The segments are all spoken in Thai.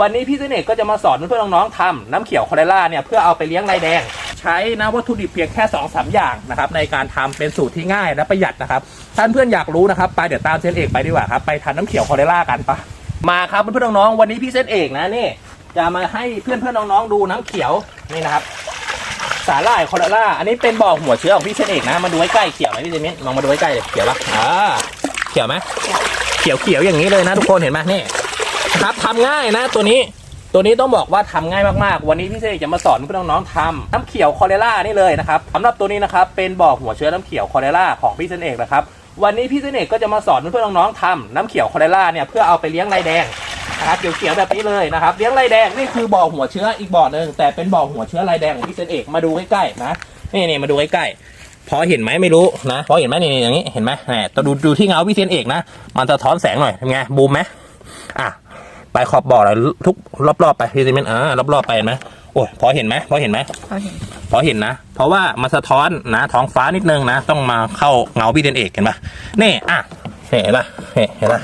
วันนี้พี่เสน่ห์ก็จะมาสอนเพื่อนๆน้องๆทำน้ำเขียวคอเรล่าเนี่ยเพื่อเอาไปเลี้ยงลายแดง ใช้นะวัตถุดิบเพียงแค่2อสอย่างนะครับในการทำเป็นสูตรที่ง่ายและประหยัดนะครับท่านเพื่อนอยากรู้นะครับไปเดี๋ยวตามเซนเอกไปดีกว่าครับไปทานน้ำเขียวคอเรล่ากันปะมาครับเพื่อนๆน้องๆวันนี้พี่เซนเอกนะนี่จะมาให้เพื่อนๆน้องๆดูน้ำเขียวนี่นะครับสาหร่ายคอเรล่าอันนี้เป็นบ่อหัวเชื้อของพี่เซนเอกนะมาดูใกล้เขียวไหมพี่เซนเมนลองมาดูใกล้เลยเขียวปะอ่าเขียวไหมเขียวเขียวอย่างนี้เลยนะทุกคนเห็นไหมนี่ ครับทำง่ายนะตัวนี้ตัวนี้ต้องบอกว่าทำง่ายมากๆ วันนี้พี่เซนเอกจะมาสอนเพื่อนน้องๆทำน้ำเขียวคอเรล่านี่เลยนะครับสำหรับตัวนี้นะครับเป็นบ่อหัวเชื้อน้ำเขียวคอเรล่าของพี่เซนเอกนะครับ วันนี้พี่เซนเอกก็จะมาสอนเพื่อนน้องๆทำน้ำเขียวคอเรล่าเนี่ยเพื่อเอาไปเลี้ยงลายแดงนะครับเขียวๆแบบนี้เลยนะครับเลี้ยงลายแดงนี่คือบ่อหัวเชื้ออีกบ่อหนึ่งแต่เป็นบ่อหัวเชื้อลายแดงของพี่เซนเอกมาดูใกล้ๆนะนี่นี่มาดูใกล้ๆพอเห็นไหมไม่รู้นะพอเห็นไหมนี่อย่างนี้เห็นไหมแหมต้องดูดูที่เงาพี่เซนเอกนะ มันสะท้อนแสงหน่อยเป็นไงบูมไหมอะ ไปขอบบ่อเลยทุกรอบๆไปพี่ซีเมนต์อ่ารอบๆไปเห็นไหมโอ้ยพอเห็นไหมพอเห็นไหมเขาเห็นพอเห็นนะ เพราะว่ามันสะท้อนนะท้องฟ้านิดนึงนะ ต้องมาเข้าเงาพี่เดนเอกเห็นปะนี่อะเห็นปะนี่เห็นปะ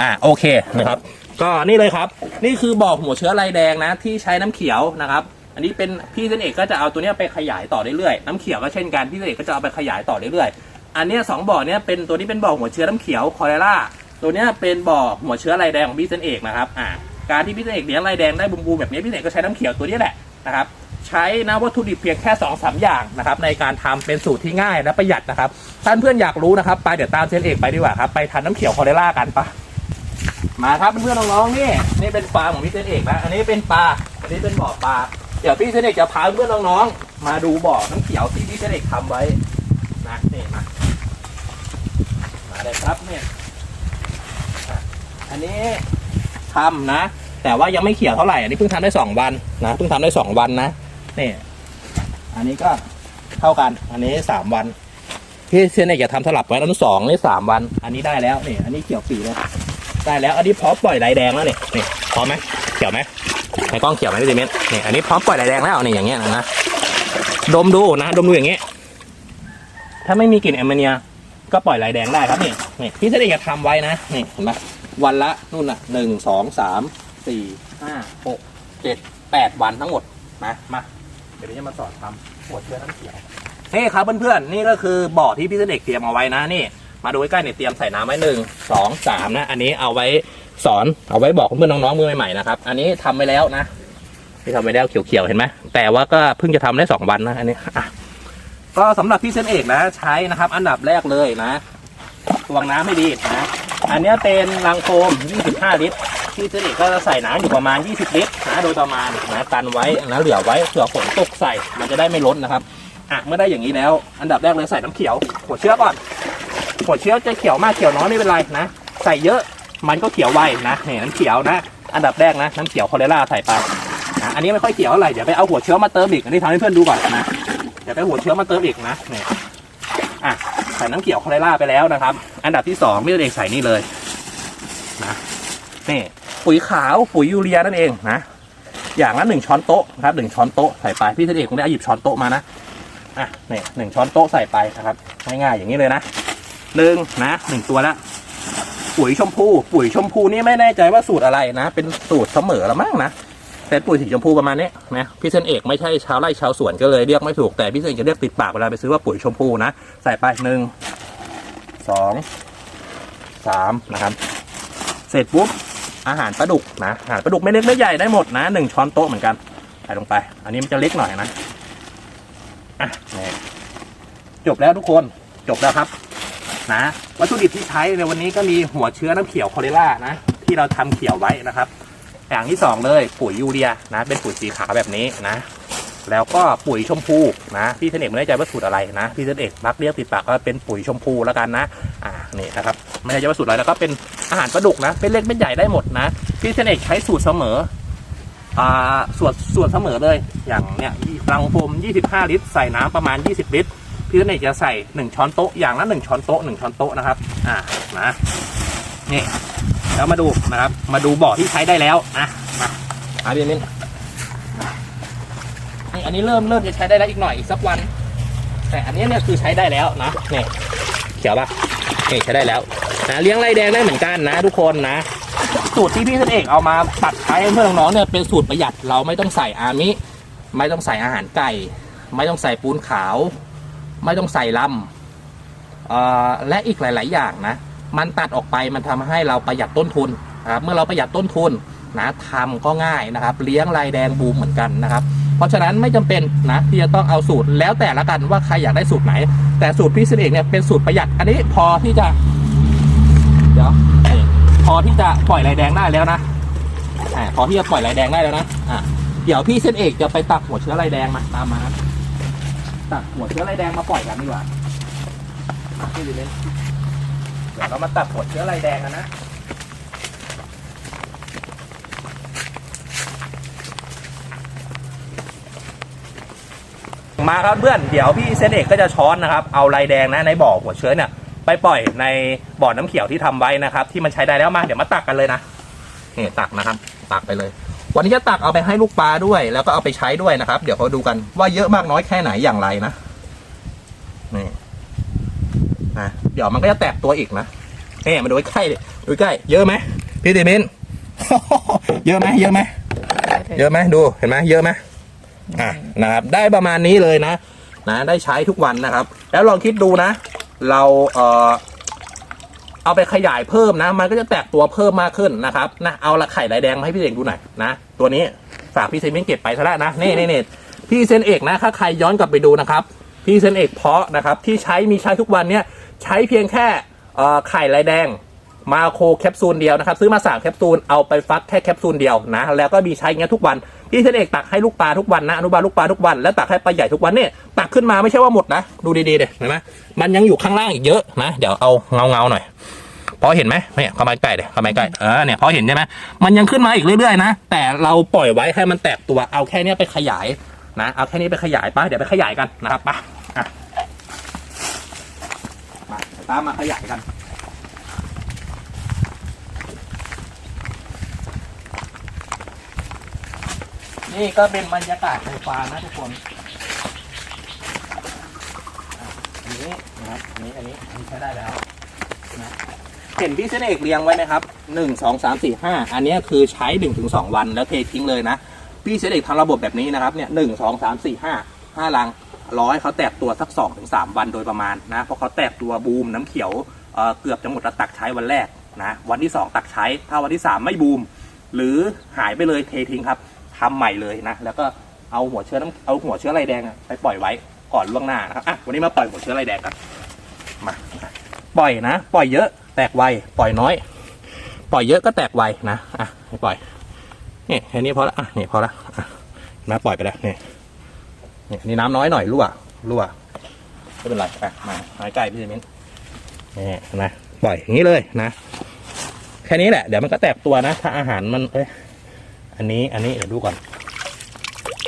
อะโอเคนะครับ ก็นี่เลยครับ นี่คือบ่อหัวเชื้อลายแดงนะ ที่ใช้น้ำเขียวนะครับ อันนี้เป็นพี่เดนเอกก็จะเอาตัวเนี้ยไปขยายต่อเรื่อยๆน้ำเขียวก็เช่นกันพี่เดนเอกก็จะเอาไปขยายต่อเรื่อยๆอันเนี้ยสองบ่อเนี้ยเป็นตัวนี้เป็นบ่อหัวเชื้อน้ำเขียวคอเรล่า ตัวเนี้ยเป็นบ่อหัวเชื้อลายแดงของพี่เซนเอกนะครับอ่าการที่พี่เซนเอกเลี้ยงลายแดงได้บูมๆแบบนี้พี่เซนเอกก็ใช้น้ำเขียวตัวนี้แหละนะครับใช้นะวัตถุดิบเพียงแค่2อสอย่างนะครับในการทำเป็นสูตรที่ง่ายและประหยัดนะครับท่านเพื่อนอยากรู้นะครับไปเดี๋ยวตามเซนเอกไปดีกว่าครับไปทานน้ำเขียวคอเรล่ากันปะมาครับเพื่อนๆน้องๆนี่นี่เป็นฟาของพี่เซนเอกนะอันนี้เป็นปลาอันนี้เป็นบ่อปลาเดี๋ยวพี่เซนเอกจะพาเพื่อนๆน้องๆมาดูบ่อน้ำเขียวที่พี่เซนเอกทำไว้นะนี่มามาเลยครับเนี่ย อันนี้ทำนะ แต่ว่ายังไม่เขียวเท่าไหร่อันนี้เพิ่งทำได้สองวันนะเพิ่งทำได้สองวันนะนี่อันนี้ก็เท่ากันอันนี้สามวันพี่เชนเอกจะทำสลับไว้อันนนสองนี่สามวัน อันนี้ได้แล้วนี่อันนี้เขียวปีเลยได้แล้ว อันนี้พร้อมปล่อยลายแดงแล้วนี่นี่พร้อมไหมเขียวไหมในกล้องเขียวไหมพี่เมนนี่อันนี้พร้อมปล่อยลายแดงแล้วนี่อย่างเงี้ยนะดมดูนะดมดูอย่างเงี้ยถ้าไม่มีกลิ่นแอมโมเนียก็ปล่อยลายแดงได้ครับนี่นี่พี่เสด็จจะทำไว้นะนี่เห็นไหม วันละนู่นน่ะหนึ่งสองสามสี่ห้าหกเจ็ดแปดวันทั้งหมดนะมาเดี๋ยวนี้จะมาสอนทำหัวเชื้อน้ำเขียวนี่ครับเพื่อนๆนี่ก็คือบ่อที่พี่เสด็จเตรียมเอาไว้นะนี่ มาดูใกล้ๆเนี่ยเตรียมใส่น้ำไว้หนึ่งสองสามนะ อันนี้เอาไว้สอนเอาไว้บอกเพื่อนๆน้องๆมือใหม่ๆนะครับอันนี้ทำไปแล้วนะที่ทำไปแล้วเขียวๆเห็นไหมแต่ว่าก็เพิ่งจะทำได้สองวันนะอันนี้อะก็สำหรับพี่เซนเอกนะ ใช้นะครับ อันดับแรกเลยนะตวงน้ำให้ดีนะ อันนี้เป็นรังโฟม 25 ลิตรพี่เซนเอกก็จะใส่น้ำอยู่ประมาณ 20 ลิตรนะโดยประมาณนะกันไว้นะเหลือไว้เผื่อฝนตกใส่ มันจะได้ไม่ล้นนะครับ อะ เมื่อได้อย่างนี้แล้ว อันดับแรกเลยใส่น้ำเขียว หัวเชื้อก่อน หัวเชื้อจะเขียวมากเขียวน้อยไม่เป็นไรนะ ใส่เยอะ มันก็เขียวไวนะนี่น้ำเขียวนะ อันดับแรกนะน้ำเขียวคอเรล่าใส่ไปนะอันนี้ไม่ค่อยเขียวเท่าไหร่ เดี๋ยวไปเอาหัวเชื้อมาเติมอีกอันนี้ทำให้เพื่อนดูก่อนนะ เดี๋ยวไปหัวเชื้อมาเติมอีกนะนี่อะ ใส่น้ำเขียวคอเรล่าไปแล้วนะครับ อันดับที่สองพี่เอกใส่นี่เลยนะนี่ปุ๋ยขาวปุ๋ยยูเรียนั่นเองนะอย่างละหนึ่งช้อนโต๊ะนะครับหนึ่งช้อนโต๊ะใส่ไปพี่เอกคงได้หยิบช้อนโต๊ะมานะอะนี่หนึ่งช้อนโต๊ะใส่ไปนะครับง่ายๆอย่างนี้เลยนะหนึ่งนะหนึ่งตัวละปุ๋ยชมพู ปุ๋ยชมพูนี่ไม่แน่ใจว่าสูตรอะไรนะ เป็นสูตรเสมอละมั้งนะ เป็นปุ๋ยสีชมพูประมาณนี้นะพี่เซนเอกไม่ใช่ชาวไร่ชาวสวนก็เลยเรียกไม่ถูกแต่พี่เซนจะเรียกติดปากเวลาไปซื้อว่าปุ๋ยชมพูนะใส่ไปหนึ่งสองสามนะครับ เสร็จปุ๊บอาหารปลาดุกนะอาหารปลาดุกไม่เล็กไม่ใหญ่ได้หมดนะหนึ่งช้อนโต๊ะเหมือนกันใส่ลงไป อันนี้มันจะเล็กหน่อยนะอะนี่จบแล้วทุกคนจบแล้วครับ นะวัตถุดิบที่ใช้ในวันนี้ก็มีหัวเชื้อน้ำเขียวคอเรล่านะ ที่เราทำเขียวไว้นะครับ อย่างที่สองเลยปุ๋ยยูเรียนะเป็นปุ๋ยสีขาวแบบนี้นะ แล้วก็ปุ๋ยชมพูนะพี่เสน่ห์ไม่แน่ใจว่าสูตรอะไรนะพี่เสน่ห์มักเรียกติดปากว่าเป็นปุ๋ยชมพูแล้วกันนะอ่านี่นะครับไม่แน่ใจว่าสูตรอะไรแล้วก็เป็นอาหารปลาดุกนะเป็นเล็กเป็นใหญ่ได้หมดนะพี่เสน่ห์ใช้สูตรเสมออ่าส่วนส่วนเสมอเลยอย่างเนี้ยรังโฟม 25 ลิตร ใส่น้ำประมาณ 20 ลิตรพี่เสน่ห์จะใส่ 1 ช้อนโต๊ะอย่างละ1ช้อนโต๊ะ1ช้อนโต๊ะนะครับอ่านะนี่ แล้วมาดูนะครับ มาดูบ่อที่ใช้ได้แล้วนะมาอาพี่มินนี่อันนี้เริ่มเริ่มจะใช้ได้แล้วอีกหน่อยอีกสักวัน แต่อันนี้เนี่ยคือใช้ได้แล้วนะนี่เขียวปะนี่ใช้ได้แล้วนะเลี้ยงไรแดงได้เหมือนกันนะ ทุกคนนะ สูตรที่พี่เสนเอกเอามาตัดใช้เพื่อนน้องๆเนี่ยเป็นสูตรประหยัดเราไม่ต้องใส่อามิ ไม่ต้องใส่อาหารไก่ ไม่ต้องใส่ปูนขาว ไม่ต้องใส่ลำและอีกหลาย ๆ อย่างนะ มันตัดออกไปมันทำให้เราประหยัดต้นทุนนะครับเมื่อเราประหยัดต้นทุนนะทำก็ง่ายนะครับ เลี้ยงลายแดงบูมเหมือนกันนะครับ เพราะฉะนั้นไม่จำเป็นนะที่จะต้องเอาสูตรแล้วแต่ละกันว่าใครอยากได้สูตรไหน แต่สูตรพี่เสนเอกเนี่ยเป็นสูตรประหยัด อันนี้พอที่จะ เดี๋ยวพอที่จะปล่อยลายแดงได้แล้วนะอ่าพอที่จะปล่อยลายแดงได้แล้วนะอ่าเดี๋ยวพี่เส้นเอกจะไปตักหัวเชื้อลายแดงมาตามมาตักหัวเชื้อลายแดงมาปล่อยกันดีกว่าพี่ดิเมน ดี๋ยวเรามาตักหัวเชื้อลายแดงกันนะมาครับเพื่อนเดี๋ยวพี่เส้นเอกก็จะช้อนนะครับ เอาลายแดงนะในบ่อหัวเชื้อเนี่ยไปปล่อยในบ่อน้ำเขียวที่ทำไว้นะครับ ที่มันใช้ได้แล้วมาเดี๋ยวมาตักกันเลยนะนี่ตักนะครับ ตักไปเลย วันนี้จะตักเอาไปให้ลูกปลาด้วย แล้วก็เอาไปใช้ด้วยนะครับ เดี๋ยวเขาดูกันว่าเยอะมากน้อยแค่ไหนอย่างไรนะนี่นะ เดี๋ยวมันก็จะแตกตัวอีกนะนี่มาดูใกล้ๆดิดูใกล้ เยอะไหมพี่ติมินเยอะไหมเยอะไหมเยอะไหมดูเห็นไหมเยอะไหมอะนะครับได้ประมาณนี้เลยนะ นะ ได้ใช้ทุกวันนะครับ แล้วลองคิดดูนะ เราเอ่อเอาไปขยายเพิ่มนะ มันก็จะแตกตัวเพิ่มมากขึ้นนะครับนะเอาละไข่ลายแดงมาให้พี่เอกดูหน่อยนะตัวนี้ฝากพี่เซนเมนเก็บไปซะแล้วนะนี่นี่นี่พี่เซนเอกนะถ้าใครย้อนกลับไปดูนะครับ พี่เซนเอกเพาะนะครับ ที่ใช้มีใช้ทุกวันเนี่ย ใช้เพียงแค่ไข่ลายแดงมาโคแคปซูลเดียวนะครับ ซื้อมาสามแคปซูลเอาไปฟักแค่แคปซูลเดียวนะ แล้วก็มีใช้อย่างเงี้ยทุกวันพี่เซนเอกตักให้ลูกปลาทุกวันนะอนุบาลลูกปลาทุกวันแล้วตักให้ปลาใหญ่ทุกวันเนี่ยตักขึ้นมาไม่ใช่ว่าหมดนะ ดูดีๆเด็เห็นไหมมันยังอยู่ข้างล่างอีกเยอะนะ เดี๋ยวเอาเงาเงาๆหน่อยพอเห็นไหมเนี่ยเข้ามาใกล้เลยเข้ามาใกล้เออเนี่ยพอเห็นใช่ไหมมันยังขึ้นมาอีกเรื่อยๆนะแต่เราปล่อยไว้ให้มันแตกตัวเอาแค่นี้ไปขยายนะ เอาแค่นี้ไปขยายไปเดี๋ยวไปขยายกันนะครับไปะมา ตามมาขยายกันนี่ก็เป็นบรรยากาศในฟาร์มนะทุกคนอันนี้นะครับอันนี้อันนี้อันนี้ใช้ได้แล้วนะเห็นพี่เสนเอกเรียงไว้ไหมครับหนึ่งสองสามสี่ห้าอันนี้คือใช้หนึ่งถึงสองวันแล้วเททิ้งเลยนะ พี่เสนเอกทำระบบแบบนี้นะครับเนี่ยหนึ่งสองสามสี่ห้าห้าลัง ร้อยเขาแตกตัวสักสองถึงสามวันโดยประมาณนะเพราะเขาแตกตัวบูมน้ำเขียวเเกือบจะหมดแล้วตักใช้วันแรกนะวันที่สองตักใช้ ถ้าวันที่สามไม่บูม หรือหายไปเลยเททิ้งครับทำใหม่เลยนะ แล้วก็เอาหัวเชื้อน้ำเอาหัวเชื้อไรแดงไปปล่อยไว้ก่อนล่วงหน้านะครับอะวันนี้มาปล่อยหัวเชื้อไรแดงกันมาปล่อยนะ ปล่อยเยอะแตกไวปล่อยน้อย ปล่อยเยอะก็แตกไวนะอะปล่อยนี่แค่นี้พอละอะนี่พอละอะนะปล่อยไปแล้วนี่ นี่อันนี่น้ำน้อยหน่อยรั่วรั่วไม่เป็นไรอะมาหายใกล้พี่เซมินนี่นะปล่อยอย่างนี้เลยนะ แค่นี้แหละ เดี๋ยวมันก็แตกตัวนะ ถ้าอาหารมันเอ้ยอันนี้อันนี้เดี๋ยวดูก่อน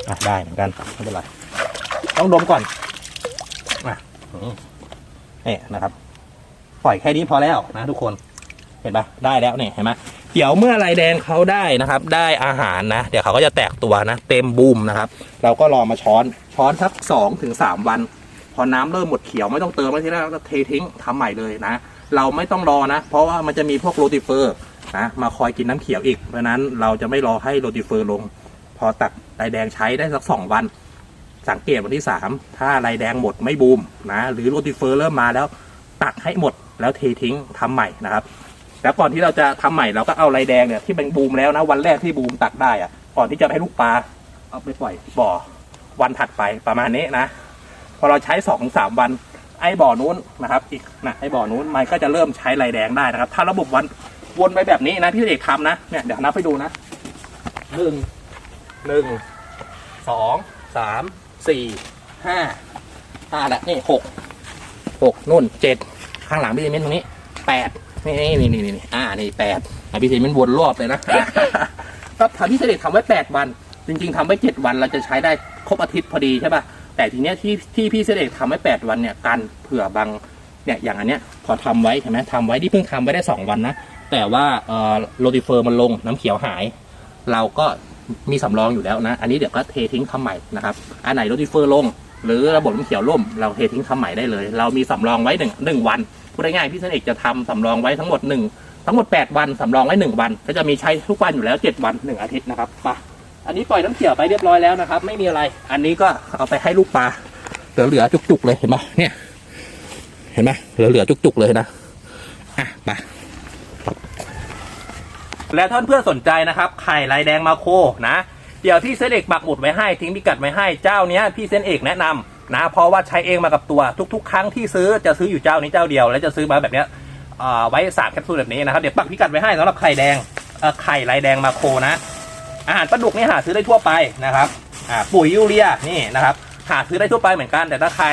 อะได้เหมือนกันไม่เป็นไรต้องดมก่อนอะอืมนี่นะครับ ปล่อยแค่นี้พอแล้วนะทุกคน เห็นปะได้แล้วเนี่ยเห็นไหม เดี๋ยวเมื่อลายแดงเขาได้นะครับ ได้อาหารนะ เดี๋ยวเขาก็จะแตกตัวนะ เต็มบูมนะครับ เราก็รอมาช้อนช้อนสักสองถึงสามวัน พอน้ำเริ่มหมดเขียวไม่ต้องเติมแล้วทีแรกก็เททิ้งทำใหม่เลยนะ เราไม่ต้องรอนะ เพราะว่ามันจะมีพวกโรติเฟอร์นะมาคอยกินน้ำเขียวอีก เพราะนั้นเราจะไม่รอให้โรติเฟอร์ลง พอตักลายแดงใช้ได้สักสองวัน สังเกตวันที่สามถ้าลายแดงหมดไม่บูมนะหรือโรติเฟอร์เริ่มมาแล้วตักให้หมดแล้วเททิ้งทำใหม่นะครับ แล้วก่อนที่เราจะทำใหม่เราก็เอาลายแดงเนี่ยที่เป็นบูมแล้วนะวันแรกที่บูมตักได้อะก่อนที่จะให้ลูกปลาเอาไปปล่อยบ่อวันถัดไปประมาณนี้นะ พอเราใช้สองสามวันไอ้บ่อนู้นนะครับอีกนะไอ้บ่อนู้นมันก็จะเริ่มใช้ลายแดงได้นะครับ ถ้าระบบวันวนไปแบบนี้นะพี่เอกทำนะเนี่ยเดี๋ยวนับไปดูนะหนึ่งหนึ่งสองสามสี่ห้าห้าละนี่หกหกนู่นเจ็ดข้างหลังพี่เซเมนตรงนี้แปด นี่นี่นี่นี่นี่อ่านี่แปดอะพี่เซเมนวนรอบเลยนะก็ทำพี่เสด็จทำไว้แปดวัน จริง ๆทำไว้เจ็ดวันเราจะใช้ได้ครบอาทิตย์พอดีใช่ป่ะแต่ทีเนี้ยที่ที่พี่เสด็จทำไว้แปดวันเนี่ยกันเผื่อบางเนี่ยอย่างอันเนี้ยพอทำไว้เห็นไหมทำไว้ที่เพิ่งทำไว้ได้สองวันนะแต่ว่าเอ่อโรติเฟอร์มันลงน้ำเขียวหาย เราก็มีสำรองอยู่แล้วนะ อันนี้เดี๋ยวก็เททิ้งทำใหม่นะครับ อันไหนโรติเฟอร์ลง หรือระบบน้ำเขียวล่ม เราเททิ้งทำใหม่ได้เลย เรามีสำรองไว้หนึ่งหนึ่งวัน พูดง่ายๆพี่เสด็จจะทำสำรองไว้ทั้งหมดหนึ่งทั้งหมด 8 วันสำรองไว้ 1 วัน ก็จะมีใช้ทุกวันอยู่แล้ว 7 วัน 1 อาทิตย์นะครับไปอันนี้ปล่อยน้ำเขียวไปเรียบร้อยแล้วนะครับ ไม่มีอะไร อันนี้ก็เอาไปให้ลูกปลาเหลือๆจุกๆเลยเห็นปะเนี่ย เห็นไหมเหลือๆจุกๆเลยนะอะไปและท่านเพื่อนสนใจนะครับไข่ลายแดงมาโคนะ เดี๋ยวพี่เซนเอกปักหมุดไว้ให้ทิ้งพิกัดไว้ให้เจ้าเนี้ยพี่เซนเอกแนะนำ นะเพราะว่าใช้เองมากับตัวทุก ๆ ครั้งที่ซื้อจะซื้ออยู่เจ้านี้เจ้าเดียว และจะซื้อมาแบบเนี้ยไว้สามแคปซูลแบบนี้นะครับเดี๋ยวปักพิกัดไว้ให้สำหรับไข่แดงไข่ลายแดงมาโคนะอาหารปลาดุกนี่หาซื้อได้ทั่วไปนะครับปุ๋ยยูเรียนี่นะครับหาซื้อได้ทั่วไปเหมือนกัน แต่ถ้าใคร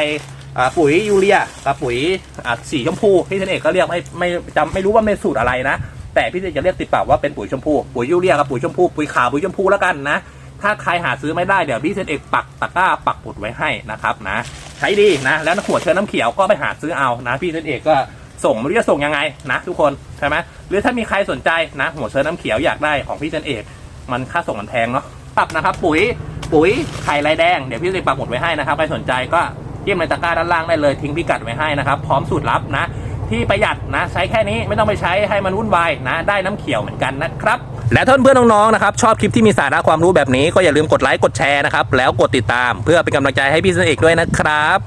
ปุ๋ยยูเรียกับปุ๋ยสีชมพูพี่เทนเอกก็เรียกไม่ไม่จำไม่รู้ว่าเป็นสูตรอะไรนะ แต่พี่เทนจะเรียกติดปากว่าเป็นปุ๋ยชมพูปุ๋ยยูเรียกับปุ๋ยชมพูปุ๋ยขาวปุ๋ยชมพูแล้วกันนะ ถ้าใครหาซื้อไม่ได้เดี๋ยวพี่เทนเอกปักตะกร้าปักหมุดไว้ให้นะครับนะใช้ดีนะ แล้วหัวเชื้อน้ำเขียวก็ไปหาซื้อเอานะ พี่เทนเอกก็ส่งไม่รู้จะส่งยังไงนะทุกคนใช่ไหมหรือถ้ามีใครสนใจนะหัวเชื้อน้ำเขียวอยากได้ของพี่เทนเอก มันค่าส่งมันแพงเนาะปรับนะครับ ปุ๋ยปุ๋ยไข่ลายแดงเดี๋ยวพี่จะปักหมุดไว้ให้นะครับใครสนใจก็เยี่ยมในตะกร้าด้านล่างได้เลยทิ้งพิกัดไว้ให้นะครับพร้อมสูตรลับนะ ที่ประหยัดนะ ใช้แค่นี้ไม่ต้องไปใช้ให้มันวุ่นวายนะ ได้น้ำเขียวเหมือนกันนะครับ และท่านเพื่อนน้องๆนะครับชอบคลิปที่มีสาระความรู้แบบนี้ก็อย่าลืมกดไลค์กดแชร์นะครับแล้วกดติดตามเพื่อเป็นกำลังใจให้พี่เสนเอกด้วยนะครับ